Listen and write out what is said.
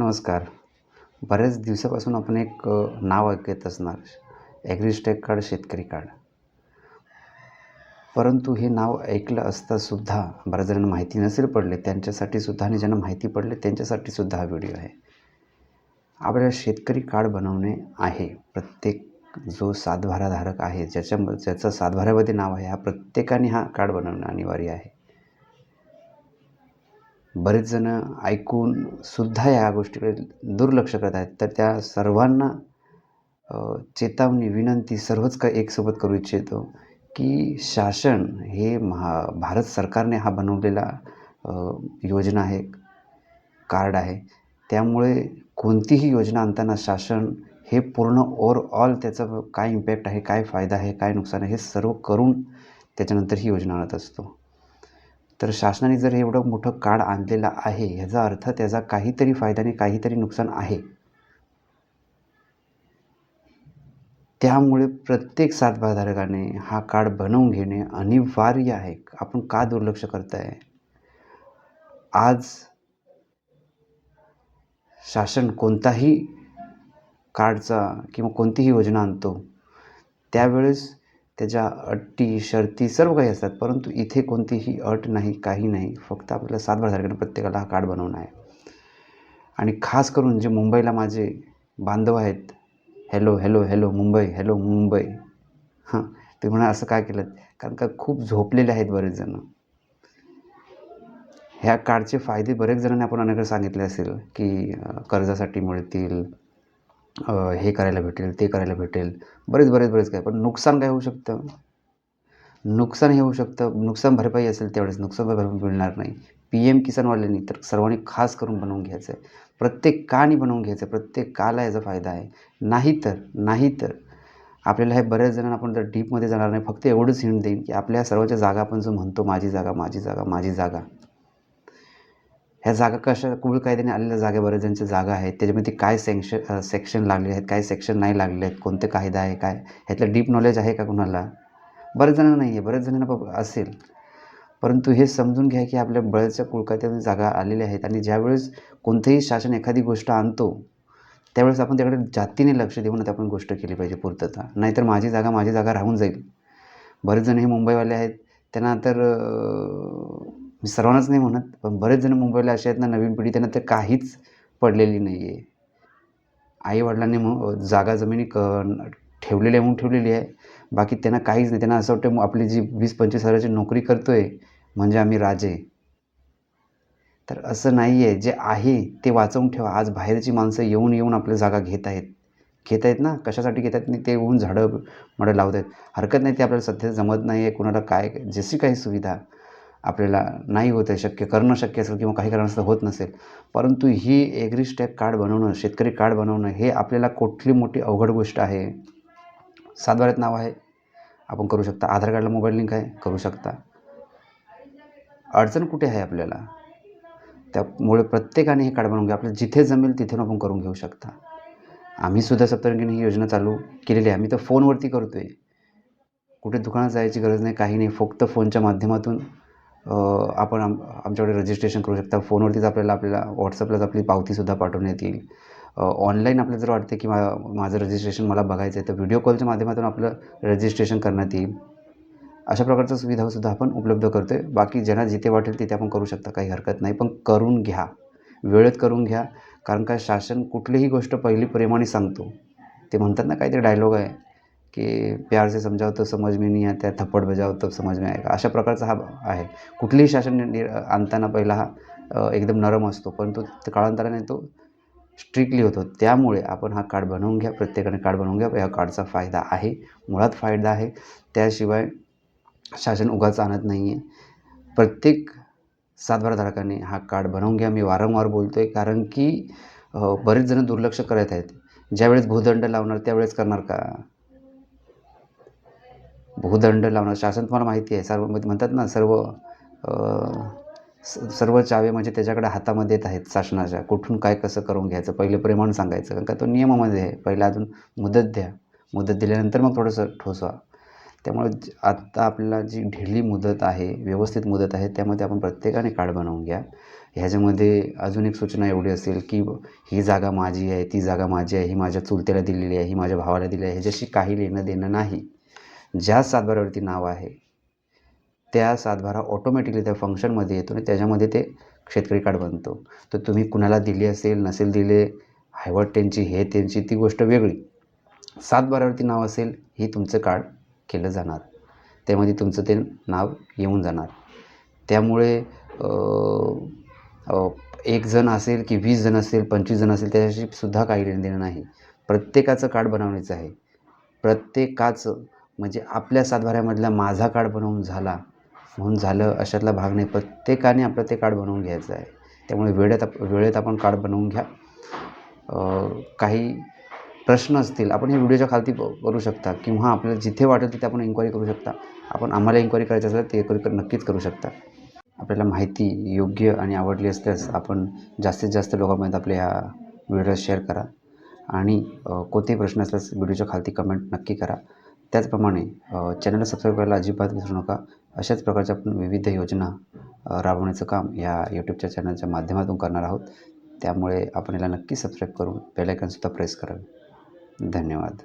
नमस्कार. बऱ्याच दिवसापासून आपण एक नाव ऐकत असणार. ॲग्रिस्टेक कार्ड शेतकरी कार्ड. परंतु हे नाव ऐकलं असतासुद्धा बऱ्याच जणांना माहिती नसेल पडले. त्यांच्यासाठी सुद्धा आणि ज्यांना माहिती पडले त्यांच्यासाठी सुद्धा हा व्हिडिओ आहे. आपल्याला शेतकरी कार्ड बनवणे आहे. प्रत्येक जो सातभाराधारक आहे ज्याच्या ज्याचं सातभाऱ्यामध्ये नाव आहे हा प्रत्येकाने हा कार्ड बनवणं अनिवार्य आहे. बरेच जण ऐकून सुद्धा या गोष्टीकडे दुर्लक्ष करत आहेत. तर त्या सर्वांना चेतावणी विनंती सर्वच का एकसोबत करू इच्छितो की शासन हे महा भारत सरकारने हा बनवलेला योजना आहे कार्ड आहे. त्यामुळे कोणतीही योजना आणताना शासन हे पूर्ण ओवरऑल त्याचा काय इम्पॅक्ट आहे काय फायदा आहे काय नुकसान आहे हे सर्व करून त्याच्यानंतर ही योजना आणत असतो. तर शासनाने जर एवढं मोठं कार्ड आणलेलं आहे ह्याचा अर्थ त्याचा काहीतरी फायदा आणि काहीतरी नुकसान आहे. त्यामुळे प्रत्येक सातबाधारकाने हा कार्ड बनवून घेणे अनिवार्य आहे. आपण का दुर्लक्ष करताय? आज शासन कोणताही कार्डचा किंवा कोणतीही योजना आणतो त्यावेळेस त्याच्या अटी शर्ती सर्व काही असतात. परंतु इथे कोणतीही अट नाही काही नाही. फक्त आपल्याला सातबार तारखेला प्रत्येकाला हा कार्ड बनवणं आहे. आणि खास करून जे मुंबईला माझे बांधव आहेत hello hello hello Mumbai hello Mumbai. हां ते म्हणा असं काय केलं? कारण का खूप झोपलेले आहेत बरेच जण. ह्या कार्डचे फायदे बरेच जणांनी आपण अनेक सांगितले असेल की कर्जासाठी मिळतील हे करायला भेटेल ते करायला भेटेल. बरेच बरेच बरेच काय पण नुकसान काय होऊ शकतं? नुकसान हे होऊ शकतं. नुकसान भरपाई असेल त्यावेळेस नुकसान भरपाई मिळणार नाही. पी एम किसानवाल्यांनी तर सर्वांनी खास करून बनवून घ्यायचं आहे प्रत्येक कानी बनवून घ्यायचं आहे प्रत्येक काला याचा फायदा आहे. नाही तर नाही तर. आपल्याला हे बऱ्याच जणांना आपण जर डीपमध्ये जाणार नाही. फक्त एवढंच हिंट देईन की आपल्या सर्वांच्या जागा आपण जो म्हणतो माझी जागा माझी जागा माझी जागा. ह्या जागा कशा कुळ कायद्याने आलेल्या जागा बऱ्याच जागा आहेत त्याच्यामध्ये काय सेक्शन सेक्शन लागले आहेत काय सेक्शन नाही लागले आहेत कोणते कायदा आहे काय? ह्यातलं डीप नॉलेज आहे का कुणाला? बऱ्याच जणांना नाही आहे बऱ्याच जणांना असेल. परंतु हे समजून घ्या की आपल्या बळच्या कुळकात्यामध्ये जागा आलेल्या आहेत आणि ज्यावेळेस कोणतंही शासन एखादी गोष्ट आणतो त्यावेळेस आपण त्याकडे जातीने लक्ष देऊन आपण गोष्ट केली पाहिजे पूर्तता. नाहीतर माझी जागा माझी जागा राहून जाईल. बरेच जण हे मुंबईवाले आहेत त्यांना तर मी सर्वांनाच नाही म्हणत पण बरेच जण मुंबईला असे आहेत ना नवीन पिढी त्यांना तर काहीच पडलेली नाही आहे आईवडिलांनी मग जागा जमिनी क ठेवलेली आहे म्हणून ठेवलेली आहे. बाकी त्यांना काहीच नाही. त्यांना असं वाटतं आपली जी वीस पंचवीस हजाराची नोकरी करतो आहे म्हणजे आम्ही राजे. तर असं नाही आहे जे आहे ते वाचवून ठेवा. आज बाहेरची माणसं येऊन येऊन आपल्या जागा घेत आहेत. घेत आहेत ना? कशासाठी घेत आहेत? नाही ते येऊन झाडं मडं लावत आहेत. हरकत नाही ते आपल्याला सध्या जमत नाही आहे कोणाला काय जशी काही सुविधा. आपल्याला नाही होत आहे शक्य करणं शक्य असेल किंवा काही कारणास्तव होत नसेल. परंतु ही एग्रीस्टॅक कार्ड बनवणं शेतकरी कार्ड बनवणं हे आपल्याला कुठली मोठी अवघड गोष्ट आहे? सातबाऱ्यात नाव आहे. आपण करू शकता. आधार कार्डला मोबाईल लिंक आहे. करू शकता. अडचण कुठे आहे आपल्याला? त्यामुळे प्रत्येकाने हे कार्ड बनवून घ्या. आपल्याला जिथे जमेल तिथे आपण करून घेऊ शकता. आम्ही सुद्धा सप्तरंगीने ही योजना चालू केलेली आहे. आम्ही तर फोनवरती करतो आहे कुठे दुकानात जायची गरज नाही काही नाही. फक्त फोनच्या माध्यमातून आपण आम आमच्याकडे रजिस्ट्रेशन करू शकता. फोनवरतीच आपल्याला आपल्याला व्हॉट्सअपलाच आपली पावतीसुद्धा पाठवण्यात येईल ऑनलाईन आपल्याला जर वाटते की मा माझं रजिस्ट्रेशन मला बघायचं आहे तर व्हिडिओ कॉलच्या माध्यमातून आपलं रजिस्ट्रेशन करण्यात येईल. अशा प्रकारच्या सुविधासुद्धा आपण उपलब्ध करतो आहे बाकी ज्यांना जिथे वाटेल तिथे आपण करू शकता काही हरकत नाही. पण करून घ्या. वेळेत करून घ्या. कारण काय शासन कुठलीही गोष्ट पहिली प्रेमाने सांगतो. ते म्हणतात ना काहीतरी डायलॉग आहे. की प्यार से समजाव तो समज में नहीं आता थप्पड बजाव तो समज में आएगा. अशा प्रकारचा हा आहे. कुठलीही शासन नि- आणताना पहिला हा एकदम नरम असतो पण तो काळांतराने तो स्ट्रिक्टली होतो. त्यामुळे आपण हा कार्ड बनवून घ्या प्रत्येकाने कार्ड बनवून घ्या. या कार्डचा फायदा आहे. मुळात फायदा आहे. त्याशिवाय शासन उगाच आणत नाही आहे प्रत्येक सातबाराधारकाने हा कार्ड बनवून घ्या. मी वारंवार बोलतो आहे कारण की बरेच जण दुर्लक्ष करत आहेत. ज्यावेळेस भूदंड लावणार त्यावेळेस करणार का? भूदंड लावणं. शासन तुम्हाला माहिती आहे. सर्व म्हणजे म्हणतात ना सर्व स- सर्व चावे म्हणजे त्याच्याकडे हातामध्ये येत आहेत शासनाच्या. कुठून काय कसं करून घ्यायचं? पहिले प्रमाण सांगायचं. कारण का तो नियमामध्ये आहे. पहिला अजून मुदत द्या. मुदत दिल्यानंतर मग थोडंसं ठोसवा त्यामुळे आत्ता आपल्याला जी ढिली मुदत आहे व्यवस्थित मुदत आहे त्यामध्ये आपण प्रत्येकाने कार्ड बनवून घ्या. ह्याच्यामध्ये अजून एक सूचना एवढी असेल की ही जागा माझी आहे ती जागा माझी आहे ही माझ्या चुलत्याला दिलेली आहे ही माझ्या भावाला दिली आहे. ह्याच्याशी काही लेणं देणं नाही. ज्या सातबारावरती नाव आहे त्या सातबारा ऑटोमॅटिकली त्या फंक्शनमध्ये येतो आणि त्याच्यामध्ये ते शेतकरी कार्ड बनतो. तर तुम्ही कुणाला दिली असेल नसेल दिले हायवट त्यांची हे त्यांची ती गोष्ट वेगळी. सातबारावरती नाव असेल ही तुमचं कार्ड केलं जाणार. त्यामध्ये तुमचं ते नाव येऊन जाणार. त्यामुळे एक जण असेल की वीस जण असेल पंचवीस जण असेल त्याच्याशी सुद्धा काही लेणं देणं नाही. प्रत्येकाचं कार्ड बनवण्याचं आहे. प्रत्येकाचं म्हणजे आपल्या सातबाऱ्यामधला माझा कार्ड बनवून झाला म्हणून झालं अशातला भाग नाही. प्रत्येकाने आपलं ते कार्ड बनवून घ्यायचं आहे. त्यामुळे वेळेत आप वेळेत आपण कार्ड बनवून घ्या. काही प्रश्न असतील आपण हे व्हिडिओच्या खालती करू शकता किंवा आपल्याला जिथे वाटेल तिथे आपण इन्क्वायरी करू शकता. आपण आम्हाला इन्क्वायरी करायची असेल ते इन्क्वायरी कर- नक्कीच करू शकता. आपल्याला माहिती योग्य आणि आवडली असल्यास आपण जास्तीत जास्त लोकांपर्यंत आपल्या ह्या व्हिडिओ शेअर करा. आणि कोणतेही प्रश्न असल्यास व्हिडिओच्या खालती कमेंट नक्की करा. त्याचप्रमाणे चॅनल चॅनलला सबस्क्राईब करायला अजिबात विसरू नका. अशाच प्रकारच्या आपण विविध योजना राबवण्याचं काम या यूट्यूबच्या चॅनलच्या माध्यमातून करणार आहोत. त्यामुळे आपण याला नक्की सबस्क्राईब करून बेलायकनसुद्धा प्रेस करावे. धन्यवाद.